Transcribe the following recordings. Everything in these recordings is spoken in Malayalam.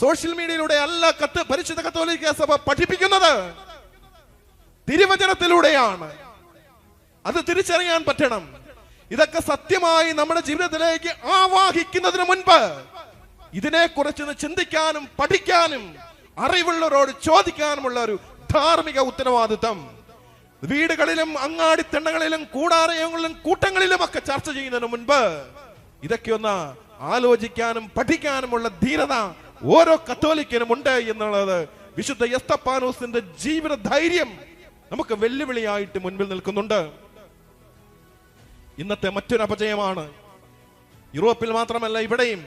സോഷ്യൽ മീഡിയയിലൂടെ അല്ല കത്ത് പരിശുദ്ധ കത്തോലിക്ക സഭ പഠിപ്പിക്കുന്നത് തിരുവചനത്തിലൂടെയാണ്. അത് തിരിച്ചറിയാൻ പറ്റണം. ഇതൊക്കെ സത്യമായി നമ്മുടെ ജീവിതത്തിലേക്ക് ആവാഹിക്കുന്നതിന് മുൻപ് ഇതിനെക്കുറിച്ച് ചിന്തിക്കാനും പഠിക്കാനും അറിവുള്ളവരോട് ചോദിക്കാനുമുള്ള ഒരു ധാർമ്മിക ഉത്തരവാദിത്തം. വീടുകളിലും അങ്ങാടിത്തണ്ടകളിലും കൂടാരയങ്ങളിലും കൂട്ടങ്ങളിലും ഒക്കെ ചർച്ച ചെയ്യുന്നതിന് മുൻപ് ഇതൊക്കെ ഒന്ന് ആലോചിക്കാനും പഠിക്കാനുമുള്ള ധീരത ഓരോ കത്തോലിക്കനും ഉണ്ട് എന്നുള്ളത് വിശുദ്ധ യസ്തപ്പാനോസിന്റെ ജീവിത ധൈര്യം നമുക്ക് വെല്ലുവിളിയായിട്ട് മുൻപിൽ നിൽക്കുന്നുണ്ട്. ഇന്നത്തെ മറ്റൊരു അപജയമാണ്. യൂറോപ്പിൽ മാത്രമല്ല ഇവിടെയും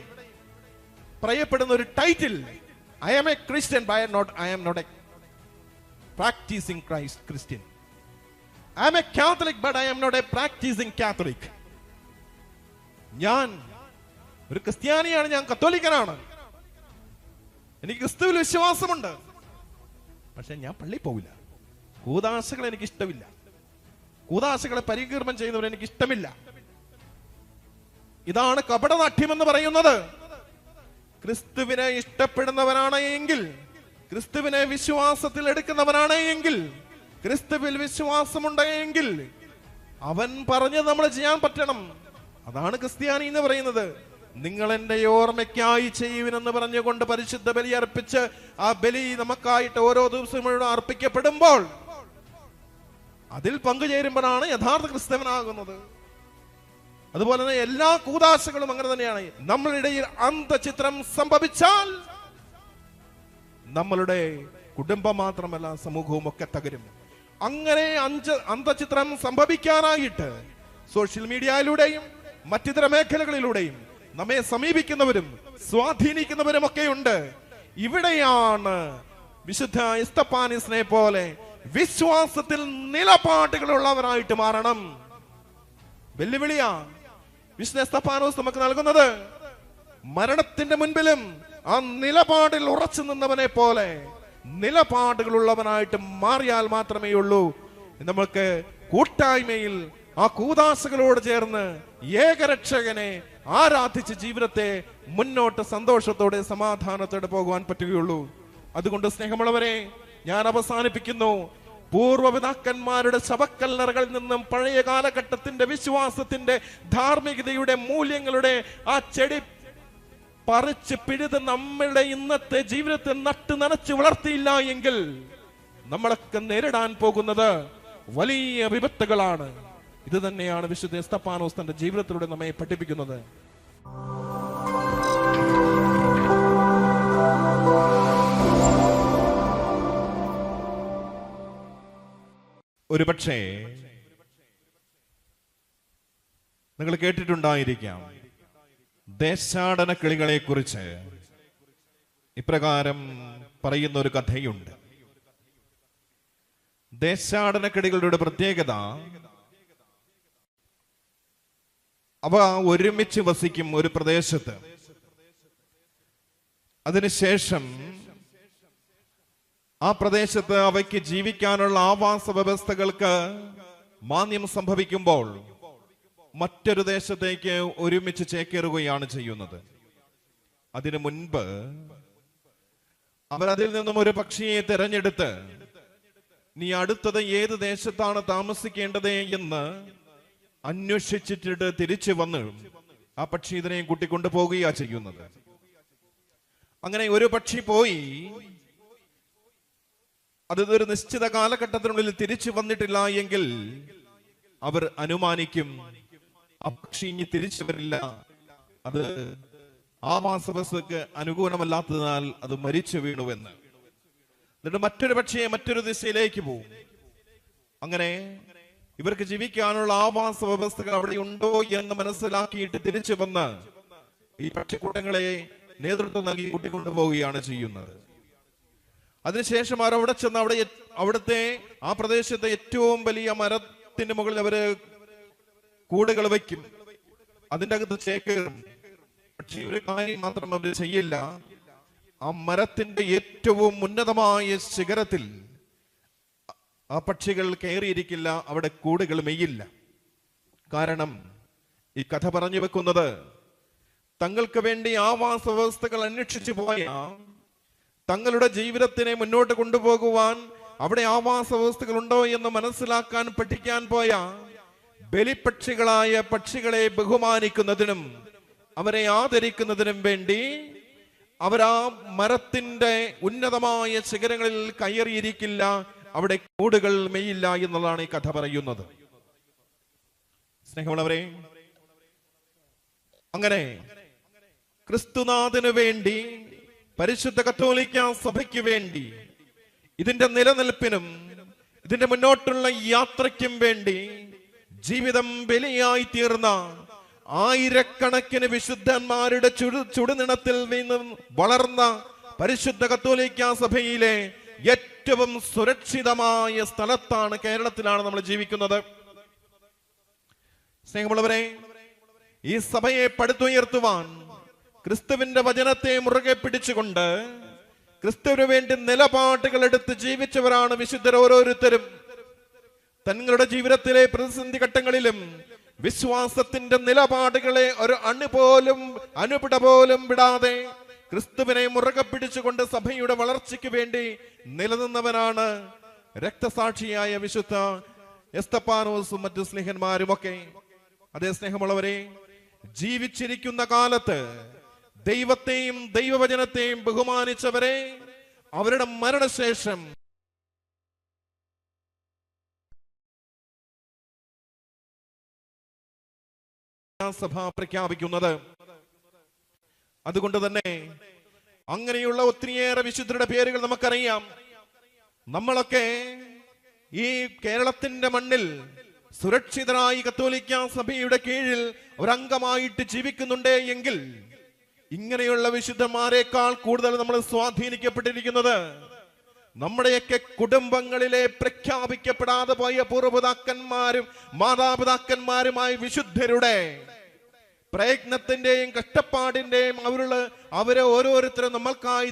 പറയപ്പെടുന്ന ഒരു title I am a Christian by not I am not a practising Christ Christian I am a Catholic but I am not a practising Catholic ഞാൻ ഒരു ക്രിസ്ത്യാനിയാണ് ഞാൻ കത്തോലിക്കനാണ്. എനിക്ക് ക്രിസ്തുവിൽ വിശ്വാസമുണ്ട്. പക്ഷെ ഞാൻ പള്ളി പോവില്ല. കൂതാശകൾ എനിക്ക് ഇഷ്ടമില്ല. കൂതാശകളെ പരികീർമ്മം ചെയ്യുന്നവർ എനിക്ക് ഇഷ്ടമില്ല. ഇതാണ് കപടനാട്യം എന്ന് പറയുന്നത്. ക്രിസ്തുവിനെ ഇഷ്ടപ്പെടുന്നവനാണ് എങ്കിൽ ക്രിസ്തുവിനെ വിശ്വാസത്തിൽ എടുക്കുന്നവനാണ് എങ്കിൽ ക്രിസ്തുവിൽ വിശ്വാസമുണ്ടെങ്കിൽ അവൻ പറഞ്ഞത് നമ്മൾ ചെയ്യാൻ പറ്റണം. അതാണ് ക്രിസ്ത്യാനി എന്ന് പറയുന്നത്. നിങ്ങൾ എന്റെ ഓർമ്മയ്ക്കായി ചെയ്യുവിനെന്ന് പറഞ്ഞുകൊണ്ട് പരിശുദ്ധ ബലി അർപ്പിച്ച് ആ ബലി നമുക്കായിട്ട് ഓരോ ദിവസവും അർപ്പിക്കപ്പെടുമ്പോൾ അതിൽ പങ്കുചേരുമ്പോഴാണ് യഥാർത്ഥ ക്രിസ്തവനാകുന്നത്. അതുപോലെ തന്നെ എല്ലാ കൂതാശകളും അങ്ങനെ തന്നെയാണ്. നമ്മളിടയിൽ അന്തചിത്രം സംഭവിച്ചാൽ നമ്മളുടെ കുടുംബം മാത്രമല്ല സമൂഹവും ഒക്കെ തകരും. അങ്ങനെ അഞ്ച് അന്തചിത്രം സംഭവിക്കാനായിട്ട് സോഷ്യൽ മീഡിയയിലൂടെയും മറ്റിതര മേഖലകളിലൂടെയും നമ്മെ സമീപിക്കുന്നവരും സ്വാധീനിക്കുന്നവരും ഒക്കെ ഉണ്ട് ഇവിടെയാണ് വിശുദ്ധ ഇസ്തപ്പാനിസിനെ പോലെ വിശ്വാസത്തിൽ നിലപാടുകളുള്ളവരായിട്ട് മാറണം. വെല്ലുവിളിയാ വിശുദ്ധ ഇസ്തപ്പാനോസ് നമുക്ക് നൽകുന്നത്. മരണത്തിന്റെ മുൻപിലും ആ നിലപാടിൽ ഉറച്ചു നിന്നവനെ പോലെ നിലപാടുകളുള്ളവനായിട്ട് മാറിയാൽ മാത്രമേ ഉള്ളൂ നമ്മൾക്ക് കൂട്ടായ്മയിൽ ആ കൂതാശകളോട് ചേർന്ന് ഏകരക്ഷകനെ ആരാധിച്ച് ജീവിതത്തെ മുന്നോട്ട് സന്തോഷത്തോടെ സമാധാനത്തോടെ പോകുവാൻ പറ്റുകയുള്ളൂ. അതുകൊണ്ട് സ്നേഹമുള്ളവരെ ഞാൻ അവസാനിപ്പിക്കുന്നു. പൂർവപിതാക്കന്മാരുടെ ശവക്കല്ലറകളിൽ നിന്നും പഴയ കാലഘട്ടത്തിന്റെ വിശ്വാസത്തിന്റെ ധാർമ്മികതയുടെ മൂല്യങ്ങളുടെ ആ ചെടി പറിച്ച് പിഴുത് നമ്മളുടെ ഇന്നത്തെ ജീവിതത്തെ നട്ട് നനച്ച് വളർത്തിയില്ല എങ്കിൽ നമ്മളൊക്കെ നേരിടാൻ പോകുന്നത് വലിയ വിപത്തുകളാണ്. ഇത് തന്നെയാണ് വിശുദ്ധ എസ്തപ്പാനോസ് തന്റെ ജീവിതത്തിലൂടെ നമ്മെ പഠിപ്പിക്കുന്നത്. ഒരുപക്ഷേ നിങ്ങൾ കേട്ടിട്ടുണ്ടായിരിക്കാം ദേശാടന കിളികളെ കുറിച്ച് ഇപ്രകാരം പറയുന്ന ഒരു കഥയുണ്ട്. ദേശാടന കിളികളുടെ പ്രത്യേകത അവ ഒരുമിച്ച് വസിക്കും ഒരു പ്രദേശത്ത്. അതിനുശേഷം ആ പ്രദേശത്ത് അവയ്ക്ക് ജീവിക്കാനുള്ള ആവാസ വ്യവസ്ഥകൾക്ക് മാന്യം സംഭവിക്കുമ്പോൾ മറ്റൊരു ദേശത്തേക്ക് ഒരുമിച്ച് ചേക്കേറുകയാണ് ചെയ്യുന്നത്. അതിനു മുൻപ് അവരതിൽ നിന്നും ഒരു പക്ഷിയെ തിരഞ്ഞെടുത്ത് നീ അടുത്തത് ഏത് ദേശത്താണ് താമസിക്കേണ്ടത്? എന്ന് അന്വേഷിച്ചിട്ട് തിരിച്ചു വന്ന് ആ പക്ഷി ഇതിനെയും കൂട്ടിക്കൊണ്ടു പോകുകയാ ചെയ്യുന്നത്. അങ്ങനെ ഒരു പക്ഷി പോയി. അത് ഒരു നിശ്ചിത കാലഘട്ടത്തിനുള്ളിൽ തിരിച്ചു വന്നിട്ടില്ല എങ്കിൽ അവർ അനുമാനിക്കും ആ പക്ഷി ഇനി തിരിച്ചു വരില്ല. അത് ആവാസവസ്ഥക്ക് അനുകൂലമല്ലാത്തതിനാൽ അത് മരിച്ചു വീണുവെന്ന് എന്നിട്ട് മറ്റൊരു പക്ഷിയെ മറ്റൊരു ദിശയിലേക്ക് പോകും അങ്ങനെ ഇവർക്ക് ജീവിക്കാനുള്ള ആവാസ വ്യവസ്ഥകൾ അവിടെ ഉണ്ടോ എന്ന് മനസ്സിലാക്കിയിട്ട് തിരിച്ചു വന്ന് ഈ പക്ഷിക്കൂട്ടങ്ങളെ നേതൃത്വം നൽകി കൂട്ടിക്കൊണ്ടുപോവുകയാണ് ചെയ്യുന്നത്. അതിനുശേഷം അവർ അവിടെ ചെന്ന് അവിടെ അവിടുത്തെ ആ പ്രദേശത്തെ ഏറ്റവും വലിയ മരത്തിന്റെ മുകളിൽ അവർ കൂടുകൾ വയ്ക്കും. അതിന്റെ അകത്ത് ചേക്കേറും. പക്ഷെ ഒരു കാര്യം മാത്രം അവർ ചെയ്യില്ല. ആ മരത്തിന്റെ ഏറ്റവും ഉന്നതമായ ശിഖരത്തിൽ ആ പക്ഷികൾ കയറിയിരിക്കില്ല അവിടെ കൂടുകൾ മെയ്യില്ല. കാരണം ഈ കഥ പറഞ്ഞു വെക്കുന്നത് തങ്ങൾക്ക് വേണ്ടി ആവാസ വ്യവസ്ഥകൾ അന്വേഷിച്ചു പോയ തങ്ങളുടെ ജീവിതത്തിനെ മുന്നോട്ട് കൊണ്ടുപോകുവാൻ അവിടെ ആവാസ വ്യവസ്ഥകൾ ഉണ്ടോ എന്ന് മനസ്സിലാക്കാൻ പഠിക്കാൻ പോയ ബലിപക്ഷികളായ പക്ഷികളെ ബഹുമാനിക്കുന്നതിനും അവരെ ആദരിക്കുന്നതിനും വേണ്ടി അവരാ മരത്തിന്റെ ഉന്നതമായ ശിഖരങ്ങളിൽ കയറിയിരിക്കില്ല അവിടെ കൂടുകൾ മെയ്യില്ല എന്നുള്ളതാണ് ഈ കഥ പറയുന്നത്. സ്നേഹമുള്ളവരെ അങ്ങനെ ക്രിസ്തുനാഥന് വേണ്ടി പരിശുദ്ധ കത്തോലിക്ക സഭയ്ക്ക് വേണ്ടി ഇതിന്റെ നിലനിൽപ്പിനും ഇതിന്റെ മുന്നോട്ടുള്ള യാത്രയ്ക്കും വേണ്ടി ജീവിതം ബലിയായി തീർന്ന ആയിരക്കണക്കിന് വിശുദ്ധന്മാരുടെ ചുടു ചുടുനിണത്തിൽ നിന്നും വളർന്ന പരിശുദ്ധ കത്തോലിക്ക സഭയിലെ ഏറ്റവും സുരക്ഷിതമായ സ്ഥലത്താണ് കേരളത്തിലാണ് നമ്മൾ ജീവിക്കുന്നത്. സ്നേഹമുള്ളവരെ ഈ സഭയെ പടുത്തുയർത്തുവാൻ ക്രിസ്തുവിന്റെ വചനത്തെ മുറുകെ പിടിച്ചുകൊണ്ട് ക്രിസ്തുവിന് വേണ്ടി നിലപാടുകൾ എടുത്ത് ജീവിച്ചവരാണ് വിശുദ്ധർ ഓരോരുത്തരും. തങ്ങളുടെ ജീവിതത്തിലെ പ്രതിസന്ധി ഘട്ടങ്ങളിലും വിശ്വാസത്തിന്റെ നിലപാടുകളെ ഒരു അണു പോലും അണുപിട പോലും വിടാതെ ക്രിസ്തുവിനെ മുറുകെ പിടിച്ചുകൊണ്ട് സഭയുടെ വളർച്ചയ്ക്ക് വേണ്ടി നിലനിന്നവനാണ് രക്തസാക്ഷിയായ വിശുദ്ധ എസ്തപ്പാനോസും മറ്റു സ്നേഹന്മാരുമൊക്കെ. അതേ സ്നേഹമുള്ളവരെ ജീവിച്ചിരിക്കുന്ന കാലത്ത് ദൈവത്തെയും ദൈവവചനത്തെയും ബഹുമാനിച്ചവരെ അവരുടെ മരണശേഷം സഭ പ്രഖ്യാപിക്കുന്നത്. അതുകൊണ്ട് തന്നെ അങ്ങനെയുള്ള ഒത്തിരിയേറെ വിശുദ്ധരുടെ പേരുകൾ നമുക്കറിയാം. നമ്മളൊക്കെ ഈ കേരളത്തിന്റെ മണ്ണിൽ സുരക്ഷിതരായി കത്തോലിക്ക സഭയുടെ കീഴിൽ ഒരംഗമായിട്ട് ജീവിക്കുന്നുണ്ട് എങ്കിൽ ഇങ്ങനെയുള്ള വിശുദ്ധന്മാരെക്കാൾ കൂടുതൽ നമ്മൾ സ്വാധീനിക്കപ്പെട്ടിരിക്കുന്നത് നമ്മുടെയൊക്കെ കുടുംബങ്ങളിലെ പ്രഖ്യാപിക്കപ്പെടാതെ പോയ പൂർവപിതാക്കന്മാരും മാതാപിതാക്കന്മാരുമായ വിശുദ്ധരുടെ പ്രയത്നത്തിന്റെയും കഷ്ടപ്പാടിന്റെയും അവരുള്ള അവരെ ഓരോരുത്തരും നമ്മൾക്കായി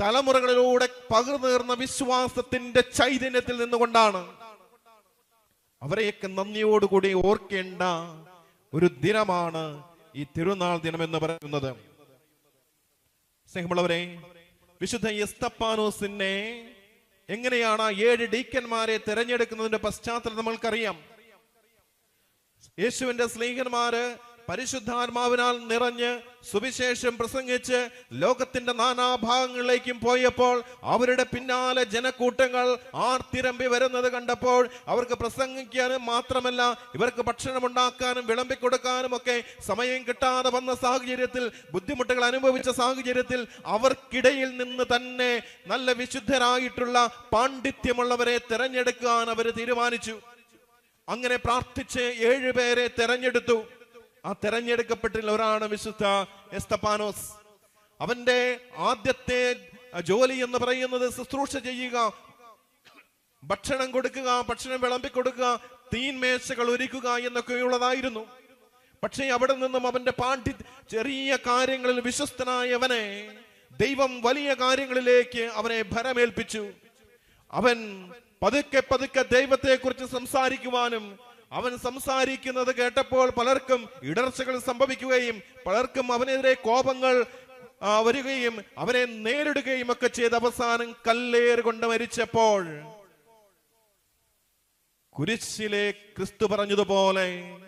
തലമുറകളിലൂടെ പകർന്നേർന്ന വിശ്വാസത്തിന്റെ ചൈതന്യത്തിൽ നിന്നുകൊണ്ടാണ്. അവരെയൊക്കെ നന്ദിയോടുകൂടി ഓർക്കേണ്ട ഒരു ദിനമാണ് ഈ തിരുനാൾ ദിനം എന്ന് പറയുന്നത്. സ്നേഹമുള്ളവരെ വിശുദ്ധ എസ്തപ്പാനോസിനെ എങ്ങനെയാണ് ഏഴ് ഡീക്കന്മാരെ തിരഞ്ഞെടുക്കുന്നതിന്റെ പശ്ചാത്തലം നമ്മൾക്കറിയാം. യേശുവിന്റെ സ്നേഹന്മാര് പരിശുദ്ധാത്മാവിനാൽ നിറഞ്ഞ് സുവിശേഷം പ്രസംഗിച്ച് ലോകത്തിന്റെ നാനാഭാഗങ്ങളിലേക്കും പോയപ്പോൾ അവരുടെ പിന്നാലെ ജനക്കൂട്ടങ്ങൾ ആർത്തിരമ്പി വരുന്നത് കണ്ടപ്പോൾ അവർക്ക് പ്രസംഗിക്കാനും മാത്രമല്ല ഇവർക്ക് ഭക്ഷണം ഉണ്ടാക്കാനും വിളമ്പിക്കൊടുക്കാനും ഒക്കെ സമയം കിട്ടാതെ വന്ന സാഹചര്യത്തിൽ ബുദ്ധിമുട്ടുകൾ അനുഭവിച്ച സാഹചര്യത്തിൽ അവർക്കിടയിൽ നിന്ന് തന്നെ നല്ല വിശുദ്ധരായിട്ടുള്ള പാണ്ഡിത്യമുള്ളവരെ തിരഞ്ഞെടുക്കാൻ അവർ തീരുമാനിച്ചു. അങ്ങനെ പ്രാർത്ഥിച്ച് ഏഴുപേരെ തെരഞ്ഞെടുത്തു. ആ തെരഞ്ഞെടുക്കപ്പെട്ടിട്ടുള്ളവരാണ് വിശുദ്ധ എസ്തപാനോസ് അവന്റെ ആദ്യത്തെ ജോലി എന്ന് പറയുന്നത് ശുശ്രൂഷ ചെയ്യുക ഭക്ഷണം കൊടുക്കുക ഭക്ഷണം വിളമ്പി കൊടുക്കുക തീൻമേശകൾ ഒരുക്കുക എന്നൊക്കെയുള്ളതായിരുന്നു. പക്ഷേ അവിടെ നിന്നും അവന്റെ പാണ്ഡി ചെറിയ കാര്യങ്ങളിൽ വിശ്വസ്തനായവനെ ദൈവം വലിയ കാര്യങ്ങളിലേക്ക് അവനെ ഭരമേൽപ്പിച്ചു. അവൻ പതുക്കെ പതുക്കെ ദൈവത്തെ കുറിച്ച് സംസാരിക്കുവാനും അവൻ സംസാരിക്കുന്നത് കേട്ടപ്പോൾ പലർക്കും ഇടർച്ചകൾ സംഭവിക്കുകയും പലർക്കും അവനെതിരെ കോപങ്ങൾ വരികയും അവനെ നേരിടുകയും ഒക്കെ ചെയ്ത് അവസാനം കല്ലേർ കൊണ്ട് മരിച്ചപ്പോൾ കുരിശിലെ ക്രിസ്തു പറഞ്ഞതുപോലെ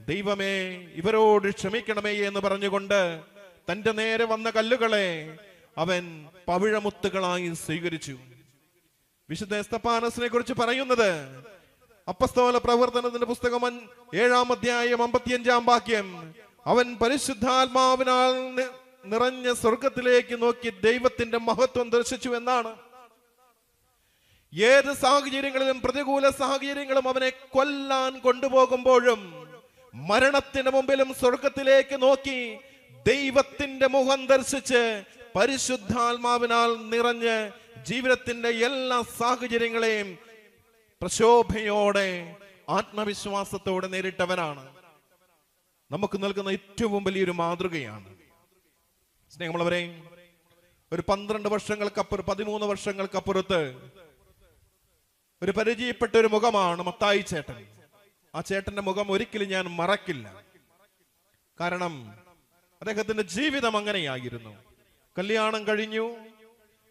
ദൈവമേ ഇവരോട് ക്ഷമിക്കണമേ എന്ന് പറഞ്ഞുകൊണ്ട് തന്റെ നേരെ വന്ന കല്ലുകളെ അവൻ പവിഴമുത്തുകളായി സ്വീകരിച്ചു. വിശുദ്ധ എസ്തപ്പാനസിനെ കുറിച്ച് പറയുന്നത് അപ്പസ്തോല പ്രവർത്തനത്തിന്റെ പുസ്തകം ഏഴാം അധ്യായം അമ്പത്തിയഞ്ചാം വാക്യം. അവൻ പരിശുദ്ധാത്മാവിനാൽ നിറഞ്ഞ സ്വർഗത്തിലേക്ക് നോക്കി ദൈവത്തിന്റെ മഹത്വം ദർശിച്ചു എന്നാണ്. ഏത് സാഹചര്യങ്ങളിലും പ്രതികൂല സാഹചര്യങ്ങളും അവനെ കൊല്ലാൻ കൊണ്ടുപോകുമ്പോഴും മരണത്തിന് മുമ്പിലും സ്വർഗത്തിലേക്ക് നോക്കി ദൈവത്തിന്റെ മുഖം ദർശിച്ച് പരിശുദ്ധാത്മാവിനാൽ നിറഞ്ഞ് ജീവിതത്തിന്റെ എല്ലാ സാഹചര്യങ്ങളെയും പ്രശോഭയോടെ ആത്മവിശ്വാസത്തോടെ നേരിട്ടവനാണ്. നമുക്ക് നൽകുന്ന ഏറ്റവും വലിയൊരു മാതൃകയാണ്. സ്നേഹമുള്ളവരെ ഒരു പന്ത്രണ്ട് വർഷങ്ങൾക്കപ്പുറം പതിമൂന്ന് വർഷങ്ങൾക്കപ്പുറത്ത് ഒരു പരിചയപ്പെട്ട ഒരു മുഖമാണ് മത്തായി ചേട്ടൻ. ആ ചേട്ടന്റെ മുഖം ഒരിക്കലും ഞാൻ മറക്കില്ല. കാരണം അദ്ദേഹത്തിന്റെ ജീവിതം അങ്ങനെയായിരുന്നു. കല്യാണം കഴിഞ്ഞു.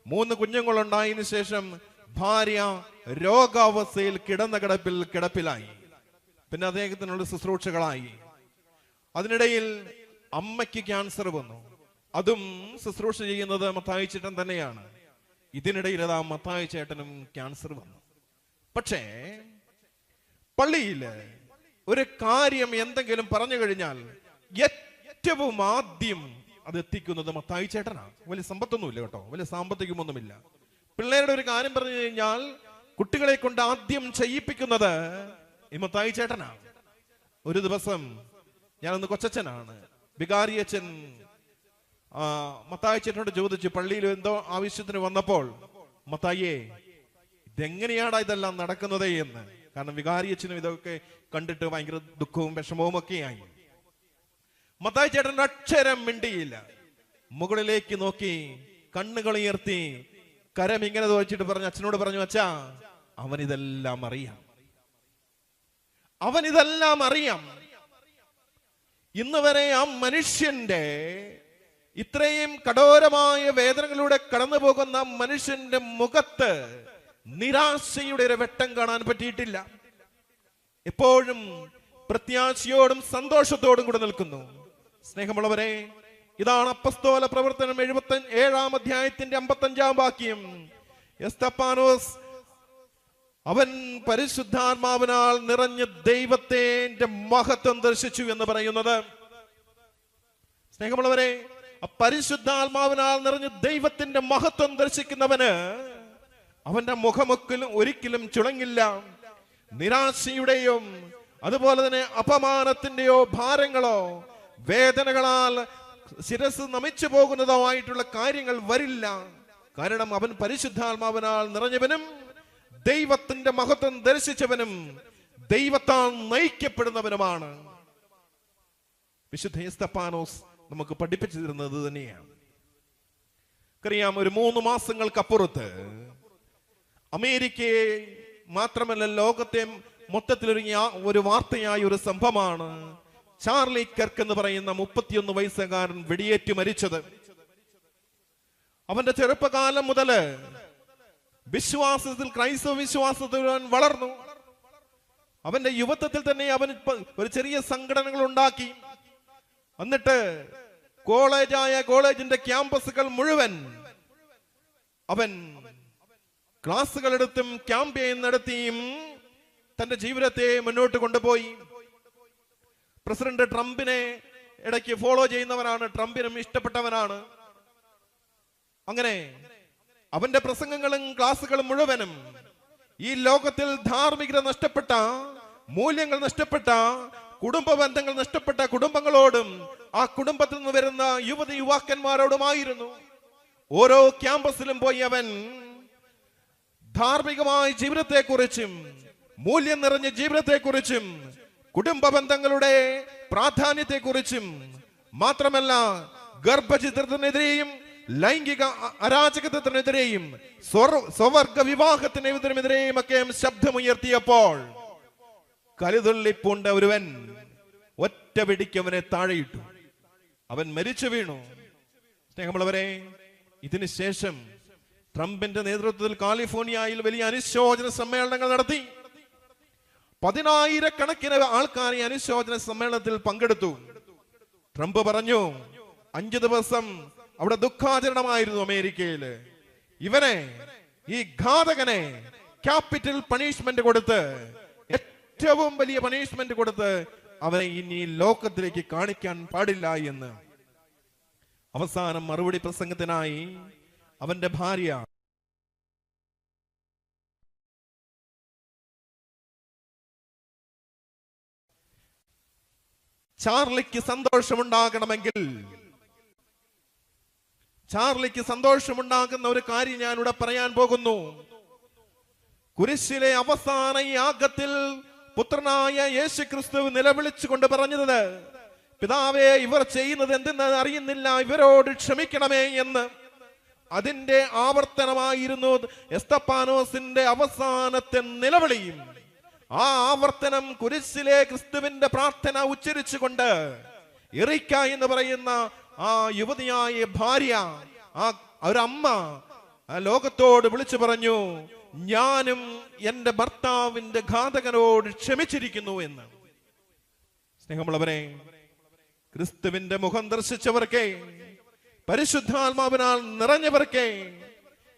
മൂന്ന് കുഞ്ഞുങ്ങളുണ്ടായതിനു ശേഷം ഭാര്യ രോഗാവസ്ഥയിൽ കിടന്ന കിടപ്പിൽ കിടപ്പിലായി. പിന്നെ അദ്ദേഹത്തിനുള്ള ശുശ്രൂഷകളായി. അതിനിടയിൽ അമ്മയ്ക്ക് ക്യാൻസർ വന്നു. അതും ശുശ്രൂഷ ചെയ്യുന്നത് മത്തായി ചേട്ടൻ തന്നെയാണ്. ഇതിനിടയിൽ അതാ മത്തായി ചേട്ടനും ക്യാൻസർ വന്നു. പക്ഷേ പള്ളിയിൽ ഒരു കാര്യം എന്തെങ്കിലും പറഞ്ഞു കഴിഞ്ഞാൽ ഏറ്റവും ആദ്യം അത് എത്തിക്കുന്നത് മത്തായി ചേട്ടനാണ്. വലിയ സമ്പത്തൊന്നുമില്ല കേട്ടോ. വലിയ സാമ്പത്തികമൊന്നുമില്ല. പിള്ളേരുടെ ഒരു കാര്യം പറഞ്ഞു കഴിഞ്ഞാൽ കുട്ടികളെ കൊണ്ട് ആദ്യം ചെയ്യിപ്പിക്കുന്നത് ഇമത്തായി മത്തായി ചേട്ടനാണ്. ഒരു ദിവസം ഞാനൊന്ന് കൊച്ചച്ഛനാണ്. വികാരിയച്ഛൻ അച്ഛൻ മത്തായി ചേട്ടനോട് ചോദിച്ചു പള്ളിയിൽ എന്തോ ആവശ്യത്തിന് വന്നപ്പോൾ മത്തായിയെ ഇതെങ്ങനെയാടാ ഇതെല്ലാം നടക്കുന്നത് എന്ന്? കാരണം വികാരിയച്ഛനും ഇതൊക്കെ കണ്ടിട്ട് ഭയങ്കര ദുഃഖവും വിഷമവും ഒക്കെയായി. മത്തായി ചേട്ടൻ അക്ഷരം മിണ്ടിയില്ല. മുകളിലേക്ക് നോക്കി കണ്ണുകൾ ഉയർത്തി കരം ഇങ്ങനെ തോച്ചിട്ട് പറഞ്ഞു അച്ഛനോട് പറഞ്ഞു അച്ഛാ അവൻ ഇതെല്ലാം അറിയാം. അവൻ ഇതെല്ലാം അറിയാം. ഇന്ന് വരെ ആ മനുഷ്യന്റെ ഇത്രയും കഠോരമായ വേദനകളിലൂടെ കടന്നു പോകുന്ന മനുഷ്യന്റെ മുഖത്ത് നിരാശയുടെ ഒരു വെട്ടം കാണാൻ പറ്റിയിട്ടില്ല. എപ്പോഴും പ്രത്യാശയോടും സന്തോഷത്തോടും കൂടെ നിൽക്കുന്നു. സ്നേഹമുള്ളവരെ ഇതാണ് അപ്പസ്തോല പ്രവർത്തനം എഴുപത്തി ഏഴാം അധ്യായത്തിന്റെ അമ്പത്തഞ്ചാം വാക്യം. എസ്തപ്പാനോസ് അവൻ പരിശുദ്ധാത്മാവിനാൽ നിറഞ്ഞ ദൈവത്തിന്റെ മഹത്വം ദർശിച്ചു എന്ന് പറയുന്നത്. സ്നേഹമുള്ളവരെ പരിശുദ്ധാത്മാവിനാൽ നിറഞ്ഞ ദൈവത്തിന്റെ മഹത്വം ദർശിക്കുന്നവന് അവന്റെ മുഖമൊക്കിലും ഒരിക്കലും ചുളങ്ങില്ല നിരാശയുടെയും അതുപോലെ തന്നെ അപമാനത്തിന്റെയോ ഭാരങ്ങളോ വേദനകളാൽ ശിരസ് നമിച്ചു പോകുന്നതുമായിട്ടുള്ള കാര്യങ്ങൾ വരില്ല. കാരണം അവൻ പരിശുദ്ധാത്മാവിനാൽ നിറഞ്ഞവനും ദൈവത്തിന്റെ മഹത്വം ദർശിച്ചവനും ദൈവത്താൽ നയിക്കപ്പെടുന്നവനുമാണ്. വിശുദ്ധ എസ്തപ്പാനോസ് നമുക്ക് പഠിപ്പിച്ചു തരുന്നത് തന്നെയാണ്. അറിയാം ഒരു മൂന്ന് മാസങ്ങൾക്കപ്പുറത്ത് അമേരിക്കയെ മാത്രമല്ല ലോകത്തെ മൊത്തത്തിലൊരു ഒരു വാർത്തയായ ഒരു സംഭവമാണ്. ചാർലി കെർക്ക് എന്ന് പറയുന്ന മുപ്പത്തിയൊന്ന് വയസ്സുകാരൻ വെടിയേറ്റ് മരിച്ചത്. അവന്റെ ചെറുപ്പകാലം മുതൽ വിശ്വാസത്തിൽ ക്രൈസ്തവ വിശ്വാസത്തിൽ അവൻ വളർന്നു. അവന്റെ യുവത്വത്തിൽ തന്നെ അവൻ ഒരു ചെറിയ സംഘടനകൾ ഉണ്ടാക്കി. എന്നിട്ട് കോളേജായ കോളേജിന്റെ ക്യാമ്പസുകൾ മുഴുവൻ അവൻ ക്ലാസ്സുകൾ എടുത്തും ക്യാമ്പയിൻ നടത്തിയും തന്റെ ജീവിതത്തെ മുന്നോട്ട് കൊണ്ടുപോയി. പ്രസിഡന്റ് ട്രംപിനെ ഇടയ്ക്ക് ഫോളോ ചെയ്യുന്നവനാണ് ട്രംപിനും ഇഷ്ടപ്പെട്ടവനാണ്. അങ്ങനെ അവന്റെ പ്രസംഗങ്ങളും ക്ലാസ്സുകളും മുഴുവനും ഈ ലോകത്തിൽ ധാർമ്മികത നഷ്ടപ്പെട്ട മൂല്യങ്ങൾ നഷ്ടപ്പെട്ട കുടുംബ ബന്ധങ്ങൾ നഷ്ടപ്പെട്ട കുടുംബങ്ങളോടും ആ കുടുംബത്തിൽ നിന്ന് വരുന്ന യുവതി യുവാക്കന്മാരോടുമായിരുന്നു ഓരോ ക്യാമ്പസിലും പോയി അവൻ ധാർമ്മികമായ ജീവിതത്തെക്കുറിച്ചും മൂല്യം നിറഞ്ഞ ജീവിതത്തെക്കുറിച്ചും കുടുംബ ബന്ധങ്ങളുടെ പ്രാധാന്യത്തെക്കുറിച്ചും മാത്രമല്ല ഗർഭചിത്രത്തിനെതിരെയും ലൈംഗിക അരാജകത്വത്തിനെതിരെയും സ്വവർഗ വിവാഹത്തിനെതിരെയും ഒക്കെ ശബ്ദമുയർത്തിയപ്പോൾ കലിതുള്ളിപ്പൂണ്ട ഒരുവൻ ഒറ്റ പിടിക്കവനെ താഴെയിട്ടു. അവൻ മരിച്ചു വീണു. സ്നേഹമുള്ളവരെ ഇതിനുശേഷം ട്രംപിന്റെ നേതൃത്വത്തിൽ കാലിഫോർണിയയിൽ വലിയ അനുശോചന സമ്മേളനങ്ങൾ നടത്തി. പതിനായിരക്കണക്കിന് ആൾക്കാർ ഈ അനുശോചന സമ്മേളനത്തിൽ പങ്കെടുത്തു. ട്രംപ് പറഞ്ഞു അഞ്ചു ദിവസം അവിടെ ദുഃഖാചരണമായിരുന്നു അമേരിക്കയിൽ. ഇവനെ ഈ ഘാതകനെ ക്യാപിറ്റൽ പണിഷ്മെന്റ് കൊടുത്ത് ഏറ്റവും വലിയ പണിഷ്മെന്റ് കൊടുത്ത് അവനെ ഇനി ലോകത്തിലേക്ക് കാണിക്കാൻ പാടില്ല എന്ന്. അവസാനം മറുപടി പ്രസംഗത്തിനായി അവന്റെ ഭാര്യ ചാർലിക്ക് സന്തോഷമുണ്ടാകണമെങ്കിൽ ചാർലിക്ക് സന്തോഷമുണ്ടാകുന്ന ഒരു കാര്യം ഞാൻ ഇവിടെ പറയാൻ പോകുന്നു. കുരിശിലെ അവസാന യാഗത്തിൽ പുത്രനായ യേശു ക്രിസ്തു നിലവിളിച്ചുകൊണ്ട് പറഞ്ഞത് പിതാവേ ഇവർ ചെയ്യുന്നത് എന്തെന്ന് അറിയുന്നില്ല ഇവരോട് ക്ഷമിക്കണമേ എന്ന്. അതിന്റെ ആവർത്തനമായിരുന്നു എസ്തപ്പാനോസിന്റെ അവസാനത്തെ നിലവിളിയും. ആ ആവർത്തനം കുരിശിലെ ക്രിസ്തുവിന്റെ പ്രാർത്ഥന ഉച്ചരിച്ചുകൊണ്ട് എറിക്ക എന്ന് പറയുന്ന ആ യുവതിയായ ഭാര്യ ആ ഒരമ്മ ലോകത്തോട് വിളിച്ചു പറഞ്ഞു ഞാനും എന്റെ ഭർത്താവിന്റെ ഘാതകനോട് ക്ഷമിച്ചിരിക്കുന്നു എന്ന്. സ്നേഹമുള്ളവരെ ക്രിസ്തുവിന്റെ മുഖം ദർശിച്ചവർക്കെ പരിശുദ്ധാത്മാവിനാൽ നിറഞ്ഞവർക്കെ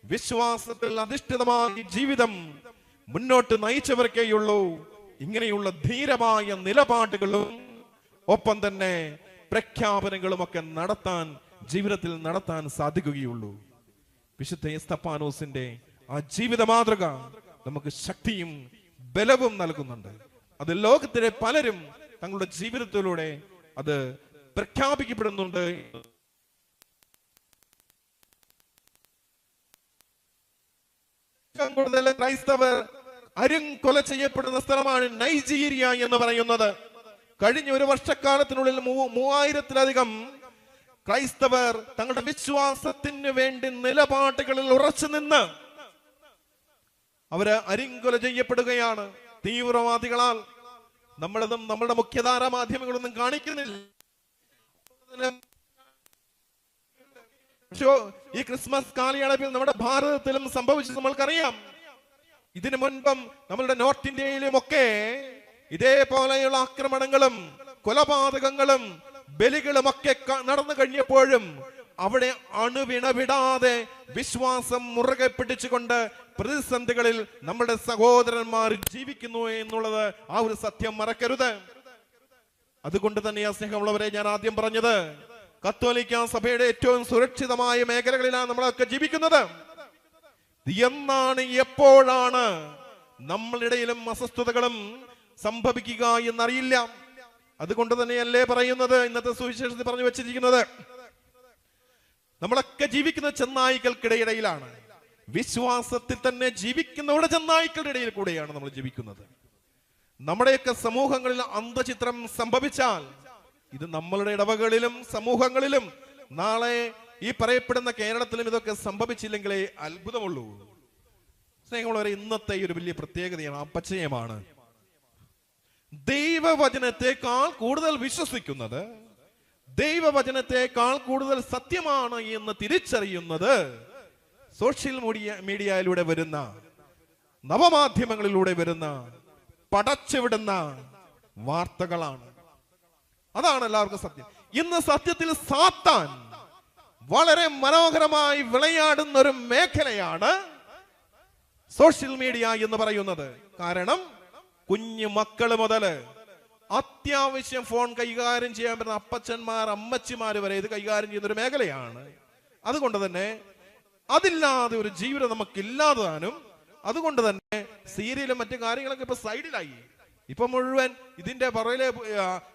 വിശ്വാസത്തിൽ അധിഷ്ഠിതമായി ജീവിതം മുന്നോട്ട് നയിച്ചവർക്കേയുള്ളൂ ഇങ്ങനെയുള്ള ധീരമായ നിലപാടുകളും ഒപ്പം തന്നെ പ്രഖ്യാപനങ്ങളും ഒക്കെ നടത്താൻ ജീവിതത്തിൽ നടത്താൻ സാധിക്കുകയുള്ളൂ. വിശുദ്ധ എസ്തപ്പാനോസിന്റെ ആ ജീവിത മാതൃക നമുക്ക് ശക്തിയും ബലവും നൽകുന്നുണ്ട്. അത് ലോകത്തിലെ പലരും തങ്ങളുടെ ജീവിതത്തിലൂടെ അത് പ്രഖ്യാപിക്കപ്പെടുന്നുണ്ട്. ക്രൈസ്തവർ അരുംകൊല ചെയ്യപ്പെടുന്ന സ്ഥലമാണ് നൈജീരിയ എന്ന് പറയുന്നത്. കഴിഞ്ഞ ഒരു വർഷക്കാലത്തിനുള്ളിൽ മൂവായിരത്തിലധികം ക്രൈസ്തവർ തങ്ങളുടെ വിശ്വാസത്തിന് വേണ്ടി നിലപാടുകളിൽ ഉറച്ചു നിന്ന് അവർ അരിങ്കൊല ചെയ്യപ്പെടുകയാണ്. തീവ്രവാദികളാൽ നമ്മളതും നമ്മുടെ മുഖ്യധാര മാധ്യമങ്ങളൊന്നും കാണിക്കുന്നില്ല. ഈ ക്രിസ്മസ് കാലയളവിൽ നമ്മുടെ ഭാരതത്തിലും സംഭവിച്ചത് നമ്മൾക്കറിയാം. ഇതിനു മുൻപും നമ്മളുടെ നോർത്ത് ഇന്ത്യയിലും ഒക്കെ ഇതേപോലെയുള്ള ആക്രമണങ്ങളും കൊലപാതകങ്ങളും ബലികളും ഒക്കെ നടന്നു കഴിഞ്ഞപ്പോഴും അവിടെ അണുവിണവിടാതെ വിശ്വാസം മുറുകെ പിടിച്ചുകൊണ്ട് പ്രതിസന്ധികളിൽ നമ്മുടെ സഹോദരന്മാർ ജീവിക്കുന്നു എന്നുള്ളത് ആ ഒരു സത്യം മറക്കരുത്. അതുകൊണ്ട് തന്നെയാ സ്നേഹമുള്ളവരെ ഞാൻ ആദ്യം പറഞ്ഞത് കത്തോലിക്ക സഭയുടെ ഏറ്റവും സുരക്ഷിതമായ മേഖലകളിലാണ് നമ്മളൊക്കെ ജീവിക്കുന്നത്. എന്നാണ് എപ്പോഴാണ് നമ്മളിടയിലും അസ്വസ്ഥതകളും സംഭവിക്കുക എന്നറിയില്ല. അതുകൊണ്ട് തന്നെയല്ലേ പറയുന്നത്? ഇന്നത്തെ സുവിശേഷത്തിൽ പറഞ്ഞു വെച്ചിരിക്കുന്നത്. നമ്മളൊക്കെ ജീവിക്കുന്ന ചെന്നായ്ക്കൾക്കിടയിലാണ് വിശ്വാസത്തിൽ തന്നെ ജീവിക്കുന്നവരുടെ ചെന്നായിക്കളുടെ ഇടയിൽ കൂടെയാണ് നമ്മൾ ജീവിക്കുന്നത്. നമ്മുടെയൊക്കെ സമൂഹങ്ങളിൽ അന്തചിത്രം സംഭവിച്ചാൽ ഇത് നമ്മളുടെ ഇടവകളിലും സമൂഹങ്ങളിലും നാളെ ഈ പറയപ്പെടുന്ന കേരളത്തിലും ഇതൊക്കെ സംഭവിച്ചില്ലെങ്കിലേ അത്ഭുതമുള്ളൂ. സ്നേഹമുള്ളവരെ ഇന്നത്തെ ഒരു വലിയ പ്രത്യേകതയാണ് അപ്പച്ചയമാണ് ദൈവവചനത്തെക്കാൾ കൂടുതൽ വിശ്വസിക്കുന്നത് ദൈവവചനത്തെക്കാൾ കൂടുതൽ സത്യമാണ് എന്ന് തിരിച്ചറിയുന്നത് സോഷ്യൽ മീഡിയ മീഡിയയിലൂടെ വരുന്ന നവമാധ്യമങ്ങളിലൂടെ വരുന്ന പടച്ചുവിടുന്ന വാർത്തകളാണ്. അതാണ് എല്ലാവർക്കും സത്യം. ഇന്ന് സത്യത്തിൽ സാത്താൻ വളരെ മനോഹരമായി വിളയാടുന്ന ഒരു മേഖലയാണ് സോഷ്യൽ മീഡിയ എന്ന് പറയുന്നത്. കാരണം കുഞ്ഞു മക്കൾ മുതൽ അത്യാവശ്യം ഫോൺ കൈകാര്യം ചെയ്യാൻ പറ്റുന്ന അപ്പച്ചന്മാർ അമ്മച്ചിമാര് വരെ ഇത് കൈകാര്യം ചെയ്യുന്ന ഒരു മേഖലയാണ്. അതുകൊണ്ട് തന്നെ അതില്ലാതെ ഒരു ജീവിതം നമുക്ക് ഇല്ലാതാനും അതുകൊണ്ട് തന്നെ സീരിയലും മറ്റു കാര്യങ്ങളൊക്കെ ഇപ്പൊ സൈഡിലായി. ഇപ്പൊ മുഴുവൻ ഇതിന്റെ പറയിലെ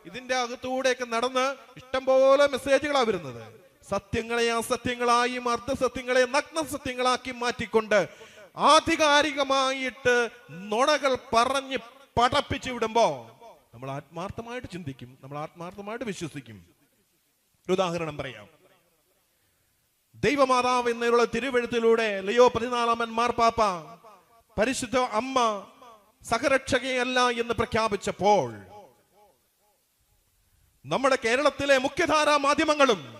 ഇതിന്റെ അകത്തൂടെയൊക്കെ നടന്ന് ഇഷ്ടംപോലെ മെസ്സേജുകളാണ് വരുന്നത്. സത്യങ്ങളെ അസത്യങ്ങളായും അർദ്ധസത്യങ്ങളെ നഗ്ന സത്യങ്ങളാക്കി മാറ്റിക്കൊണ്ട് ആധികാരികമായിട്ട് നുണകൾ പറഞ്ഞ് പടപ്പിച്ചു വിടുമ്പോ നമ്മൾ ആത്മാർത്ഥമായിട്ട് ചിന്തിക്കും നമ്മൾ ആത്മാർത്ഥമായിട്ട് വിശ്വസിക്കും. ഒരു ഉദാഹരണം പറയാം. ദൈവമാതാവ് എന്നുള്ള തിരുവഴുത്തിലൂടെ ലിയോ പതിനാലാമൻ മാർപ്പാപ്പ പരിശുദ്ധ അമ്മ സഹരക്ഷകയല്ല എന്ന് പ്രഖ്യാപിച്ചപ്പോൾ നമ്മുടെ കേരളത്തിലെ മുഖ്യധാരാ മാധ്യമങ്ങളും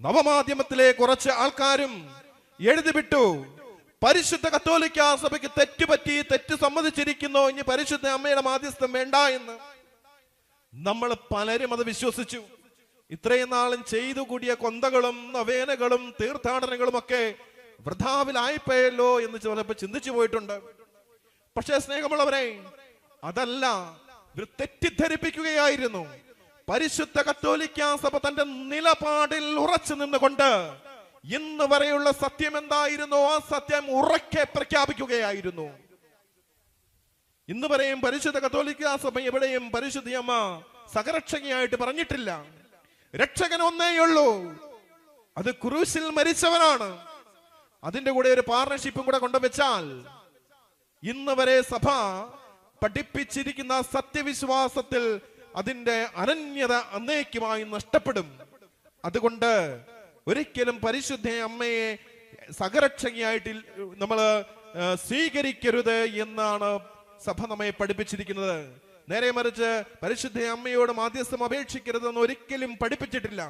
നവമാധ്യമത്തിലെ കുറച്ച് ആൾക്കാരും എഴുതിവിട്ടു. പരിശുദ്ധ കത്തോലിക്ക സഭയ്ക്ക് തെറ്റുപറ്റി തെറ്റ് സമ്മതിച്ചിരിക്കുന്നു. ഇനി പരിശുദ്ധ അമ്മയുടെ മാധ്യസ്ഥം വേണ്ട എന്ന് നമ്മൾ പലരും അത് വിശ്വസിച്ചു. ഇത്രയും നാളും ചെയ്തു കൂടിയ കൊന്തകളും നവേനകളും തീർത്ഥാടനങ്ങളും ഒക്കെ വൃഥാവിലായിപ്പോയല്ലോ എന്ന് ചിലപ്പോൾ ചിന്തിച്ചു പോയിട്ടുണ്ട്. പക്ഷേ സ്നേഹമുള്ളവരെ അതല്ല തെറ്റിദ്ധരിപ്പിക്കുകയായിരുന്നു. പരിശുദ്ധ കത്തോലിക്ക സഭ തന്റെ നിലപാടിൽ ഉറച്ചു നിന്നുകൊണ്ട് ഇന്ന് വരെയുള്ള സത്യം എന്തായിരുന്നു ആ സത്യം ഉറക്കെ പ്രഖ്യാപിക്കുകയായിരുന്നു. ഇന്ന് വരെയും പരിശുദ്ധ കത്തോലിക്ക സഭ എവിടെയും പരിശുദ്ധിയമ്മ സഹരക്ഷകയായിട്ട് പറഞ്ഞിട്ടില്ല. രക്ഷകൻ ഒന്നേയുള്ളൂ അത് ക്രൂശിൽ മരിച്ചവനാണ്. അതിന്റെ കൂടെ ഒരു പാർട്ണർഷിപ്പും കൂടെ കൊണ്ടുവച്ചാൽ ഇന്ന് വരെ സഭ പഠിപ്പിച്ചിരിക്കുന്ന സത്യവിശ്വാസത്തിൽ അതിന്റെ അനന്യത അന്നേക്കുമായി നഷ്ടപ്പെടും. അതുകൊണ്ട് ഒരിക്കലും പരിശുദ്ധ അമ്മയെ സഹരക്ഷകയായിട്ട് നമ്മൾ സ്വീകരിക്കരുത് എന്നാണ് സഭ നമ്മെ പഠിപ്പിച്ചിരിക്കുന്നത്. നേരെ മറിച്ച് പരിശുദ്ധ അമ്മയോട് മാധ്യസ്ഥം അപേക്ഷിക്കരുതെന്ന് ഒരിക്കലും പഠിപ്പിച്ചിട്ടില്ല.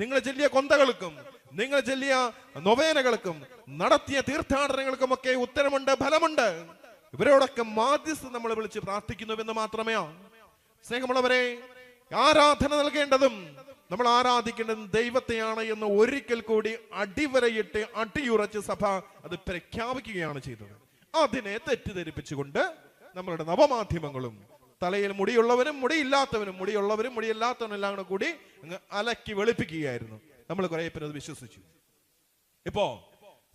നിങ്ങൾ ചെല്ലിയ കൊന്തകൾക്കും നിങ്ങൾ ചെല്ലിയ നൊവേനകൾക്കും നടത്തിയ തീർത്ഥാടനങ്ങൾക്കും ഒക്കെ ഉത്തരമുണ്ട് ഫലമുണ്ട്. ഇവരോടൊക്കെ മാധ്യസ്ഥം നമ്മൾ വിളിച്ച് പ്രാർത്ഥിക്കുന്നുവെന്ന് മാത്രമേ സ്നേഹമുള്ളവരെ ആരാധന നൽകേണ്ടതും നമ്മൾ ആരാധിക്കേണ്ടതും ദൈവത്തെയാണ് എന്ന് ഒരിക്കൽ കൂടി അടിവരയിട്ട് അടിയുറച്ച് സഭ അത് പ്രഖ്യാപിക്കുകയാണ് ചെയ്തത്. അതിനെ തെറ്റിദ്ധരിപ്പിച്ചുകൊണ്ട് നമ്മളുടെ നവമാധ്യമങ്ങളും തലയിൽ മുടിയുള്ളവനും മുടിയില്ലാത്തവനും മുടിയുള്ളവരും മുടിയില്ലാത്തവനും എല്ലാം കൂടെ കൂടി അങ്ങ് അലക്കി വെളുപ്പിക്കുകയായിരുന്നു. നമ്മൾ കുറെ പേര് അത് വിശ്വസിച്ചു. ഇപ്പോ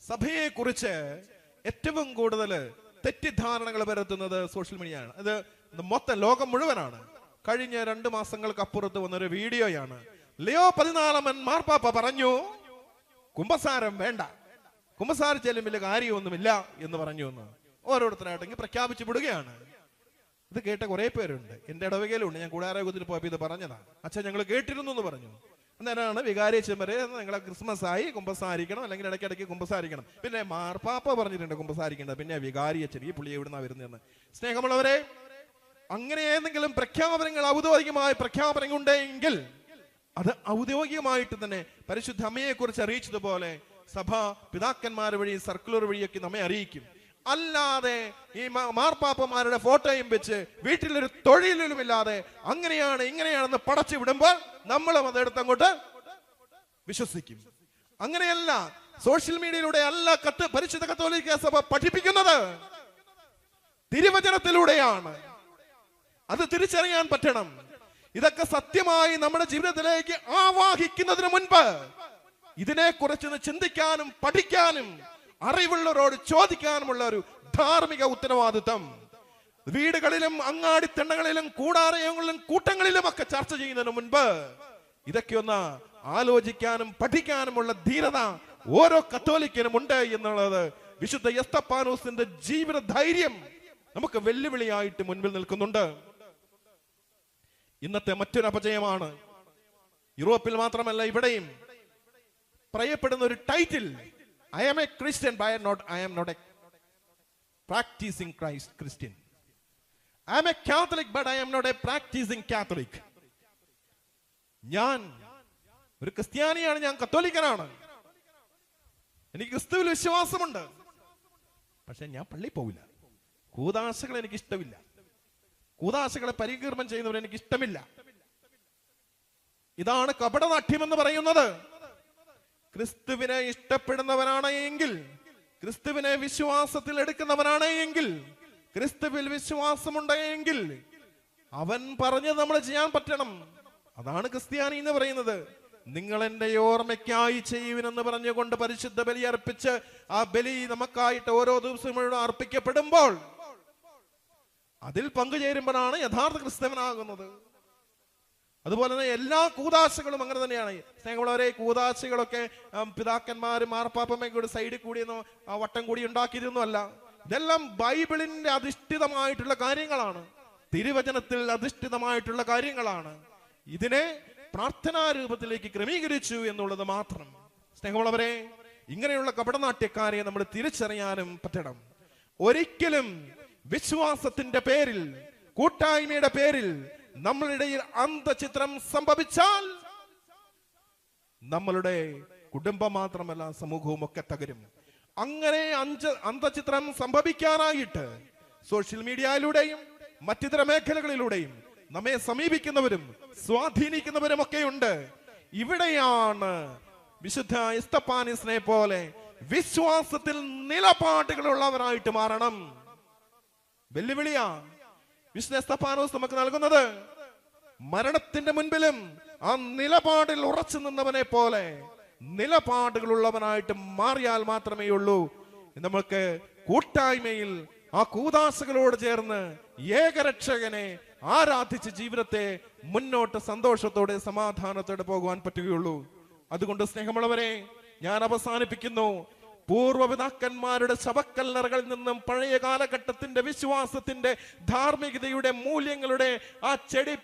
സഭയെ കുറിച്ച് ഏറ്റവും കൂടുതൽ തെറ്റിദ്ധാരണകൾ പരത്തുന്നത് സോഷ്യൽ മീഡിയയാണ്. അത് മൊത്തം ലോകം മുഴുവനാണ്. കഴിഞ്ഞ രണ്ട് മാസങ്ങൾക്ക് അപ്പുറത്ത് വന്നൊരു വീഡിയോയാണ്. ലിയോ പതിനാലമൻ മാർപ്പാപ്പ പറഞ്ഞു കുംഭസാരം വേണ്ട. കുംഭസാരിച്ചാലും വലിയ കാര്യമൊന്നുമില്ല എന്ന് പറഞ്ഞു എന്ന്. ഓരോരുത്തരായിട്ടെങ്കിൽ പ്രഖ്യാപിച്ചു വിടുകയാണ്. ഇത് കേട്ട കുറെ പേരുണ്ട്. എന്റെ ഇടവകയിലുണ്ട്. ഞാൻ കൂടാരോഗ്യത്തിൽ പോയപ്പോൾ ഇത് പറഞ്ഞതാ. അച്ഛൻ ഞങ്ങൾ കേട്ടിരുന്നു എന്ന് പറഞ്ഞു. അന്നേരമാണ് വികാരി ചെമ്മരെ നിങ്ങളെ ക്രിസ്മസ് ആയി കുമ്പസാരിക്കണം. അല്ലെങ്കിൽ ഇടയ്ക്കിടയ്ക്ക് കുമ്പസാരിക്കണം. പിന്നെ മാർപ്പാപ്പ പറഞ്ഞിട്ടുണ്ട് കുമ്പസാരിക്കേണ്ടത്. പിന്നെ വികാരി അച്ഛൻ ഈ പുള്ളി എവിടുന്നാ വരുന്നതെന്ന്? സ്നേഹമുള്ളവരെ അങ്ങനെ ഏതെങ്കിലും പ്രഖ്യാപനങ്ങൾ ഔദ്യോഗികമായ പ്രഖ്യാപനങ്ങൾ ഉണ്ടെങ്കിൽ അത് ഔദ്യോഗികമായിട്ട് തന്നെ പരിശുദ്ധ അമ്മയെ കുറിച്ച് അറിയിച്ചതുപോലെ സഭ പിതാക്കന്മാർ വഴി സർക്കുലർ വഴിയൊക്കെ നമ്മെ അറിയിക്കും. അല്ലാതെ ഈ മാർപ്പാപ്പമാരുടെ ഫോട്ടോയും വെച്ച് വീട്ടിലൊരു തൊഴിലുമില്ലാതെ അങ്ങനെയാണ് ഇങ്ങനെയാണെന്ന് പടച്ചു വിടുമ്പോൾ നമ്മളും അതെടുത്ത് അങ്ങോട്ട് വിശ്വസിക്കും. അങ്ങനെയല്ല സോഷ്യൽ മീഡിയയിലൂടെ അല്ല കത്ത് പരിശുദ്ധ കത്തോലിക്ക സഭ പഠിപ്പിക്കുന്നത് തിരുവചനത്തിലൂടെയാണ്. അത് തിരിച്ചറിയാൻ പറ്റണം. ഇതൊക്കെ സത്യമായി നമ്മുടെ ജീവിതത്തിലേക്ക് ആവാഹിക്കുന്നതിന് മുൻപ് ഇതിനെ കുറിച്ച് ചിന്തിക്കാനും പഠിക്കാനും അറിവുള്ളവരോട് ചോദിക്കാനുമുള്ള ഒരു ധാർമ്മിക ഉത്തരവാദിത്വം വീടുകളിലും അങ്ങാടിത്തണ്ടങ്ങളിലും കൂടാരയങ്ങളിലും കൂട്ടങ്ങളിലും ഒക്കെ ചർച്ച ചെയ്യുന്നതിന് മുൻപ് ഇതൊക്കെ ഒന്ന് ആലോചിക്കാനും പഠിക്കാനുമുള്ള ധീരത ഓരോ കത്തോലിക്കനും ഉണ്ട് എന്നുള്ളത് വിശുദ്ധ യസ്തപ്പാനോസിന്റെ ജീവിത ധൈര്യം നമുക്ക് വെല്ലുവിളിയായിട്ട് മുൻപിൽ നിൽക്കുന്നുണ്ട്. ഇന്നത്തെ മറ്റൊരു അപജയമാണ്. യൂറോപ്പിൽ മാത്രമല്ല ഇവിടെയും പറയപ്പെടുന്ന ഒരു title I am a Christian by not I am not a practising Christ Christian I am a Catholic but I am not a practising Catholic ഞാൻ ഒരു ക്രിസ്ത്യാനിയാണ് ഞാൻ കത്തോലിക്കനാണ്. എനിക്ക് ക്രിസ്തുവിൽ വിശ്വാസമുണ്ട്. പക്ഷെ ഞാൻ പള്ളി പോവില്ല. കൂതാശകൾ എനിക്ക് ഇഷ്ടമില്ല കൂതാശകളെ പരികീർമ്മം ചെയ്യുന്നവർ എനിക്ക് ഇഷ്ടമില്ല. ഇതാണ് കപടനാഠ്യം എന്ന് പറയുന്നത്. ക്രിസ്തുവിനെ ഇഷ്ടപ്പെടുന്നവനാണ് എങ്കിൽ ക്രിസ്തുവിനെ വിശ്വാസത്തിൽ എടുക്കുന്നവനാണ് എങ്കിൽ ക്രിസ്തുവിൽ വിശ്വാസമുണ്ടെങ്കിൽ അവൻ പറഞ്ഞത് നമ്മൾ ചെയ്യാൻ പറ്റണം. അതാണ് ക്രിസ്ത്യാനി എന്ന് പറയുന്നത്. നിങ്ങൾ എന്റെ ഓർമ്മയ്ക്കായി ചെയ്യുവിനെന്ന് പറഞ്ഞുകൊണ്ട് പരിശുദ്ധ ബലി അർപ്പിച്ച് ആ ബലി നമുക്കായിട്ട് ഓരോ ദിവസവും അർപ്പിക്കപ്പെടുമ്പോൾ അതിൽ പങ്കുചേരുമ്പോഴാണ് യഥാർത്ഥ ക്രിസ്തവനാകുന്നത്. അതുപോലെ തന്നെ എല്ലാ കൂതാശകളും അങ്ങനെ തന്നെയാണ്. സ്നേഹമുള്ളവരെ കൂതാശകളൊക്കെ പിതാക്കന്മാര് മാർപ്പാപ്പമ്മയും കൂടി സൈഡിൽ കൂടിയെന്നോ വട്ടം കൂടി ഉണ്ടാക്കിയതൊന്നും അല്ല ഇതെല്ലാം ബൈബിളിന്റെ അധിഷ്ഠിതമായിട്ടുള്ള കാര്യങ്ങളാണ്. തിരുവചനത്തിൽ അധിഷ്ഠിതമായിട്ടുള്ള കാര്യങ്ങളാണ്. ഇതിനെ പ്രാർത്ഥനാ രൂപത്തിലേക്ക് ക്രമീകരിച്ചു എന്നുള്ളത് മാത്രം. സ്നേഹമുള്ളവരെ ഇങ്ങനെയുള്ള കപടനാട്യക്കാരെ നമ്മൾ തിരിച്ചറിയാനും പറ്റണം. ഒരിക്കലും വിശ്വാസത്തിന്റെ പേരിൽ കൂട്ടായ്മയുടെ പേരിൽ നമ്മളിടയിൽ അന്തചിത്രം സംഭവിച്ചാൽ നമ്മളുടെ കുടുംബം മാത്രമല്ല സമൂഹവും ഒക്കെ തകരും. അങ്ങനെ അഞ്ച് അന്തചിത്രം സംഭവിക്കാനായിട്ട് സോഷ്യൽ മീഡിയയിലൂടെയും മറ്റിതര മേഖലകളിലൂടെയും നമ്മെ സമീപിക്കുന്നവരും സ്വാധീനിക്കുന്നവരും ഒക്കെ ഉണ്ട് ഇവിടെയാണ് വിശുദ്ധ ഇസ്തപ്പാനിസിനെ പോലെ വിശ്വാസത്തിൽ നിലപാടുകളുള്ളവരായിട്ട് മാറണം. വെല്ലുവിളിയാ വിശുദ്ധ നമുക്ക് നൽകുന്നത്. മരണത്തിന്റെ മുൻപിലും ആ നിലപാടിൽ ഉറച്ചു നിന്നവനെ പോലെ നിലപാടുകളുള്ളവനായിട്ട് മാറിയാൽ മാത്രമേ ഉള്ളൂ നമുക്ക് കൂട്ടായ്മയിൽ ആ കൂതാശകളോട് ചേർന്ന് ഏകരക്ഷകനെ ആരാധിച്ച് ജീവിതത്തെ മുന്നോട്ട് സന്തോഷത്തോടെ സമാധാനത്തോടെ പോകുവാൻ പറ്റുകയുള്ളൂ. അതുകൊണ്ട് സ്നേഹമുള്ളവരെ ഞാൻ അവസാനിപ്പിക്കുന്നു. പൂർവപിതാക്കന്മാരുടെ ശവക്കല്ലറകളിൽ നിന്നും പഴയ കാലഘട്ടത്തിന്റെ വിശ്വാസത്തിന്റെ ധാർമ്മികതയുടെ മൂല്യങ്ങളുടെ ആ ചെടി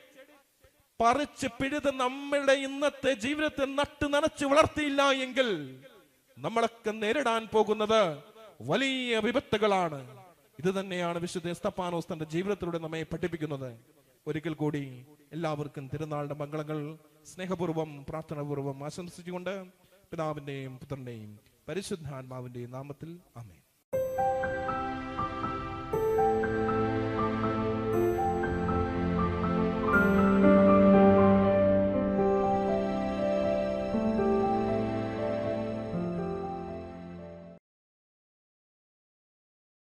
പറിച്ച് പിഴുത് നമ്മളുടെ ഇന്നത്തെ ജീവിതത്തെ നട്ടു നനച്ച് വളർത്തിയില്ല എങ്കിൽ നമ്മളൊക്കെ നേരിടാൻ പോകുന്നത് വലിയ വിപത്തുകളാണ്. ഇത് തന്നെയാണ് വിശുദ്ധ എസ്തപ്പാനോസ് തന്റെ ജീവിതത്തിലൂടെ നമ്മെ പഠിപ്പിക്കുന്നത്. ഒരിക്കൽ കൂടി എല്ലാവർക്കും തിരുനാളിന്റെ മംഗളങ്ങൾ സ്നേഹപൂർവം പ്രാർത്ഥനാപൂർവം ആശംസിച്ചുകൊണ്ട് പിതാവിന്റെയും പുത്രന്റെയും പരിശുദ്ധാത്മാവിന്റെ നാമത്തിൽ അമേ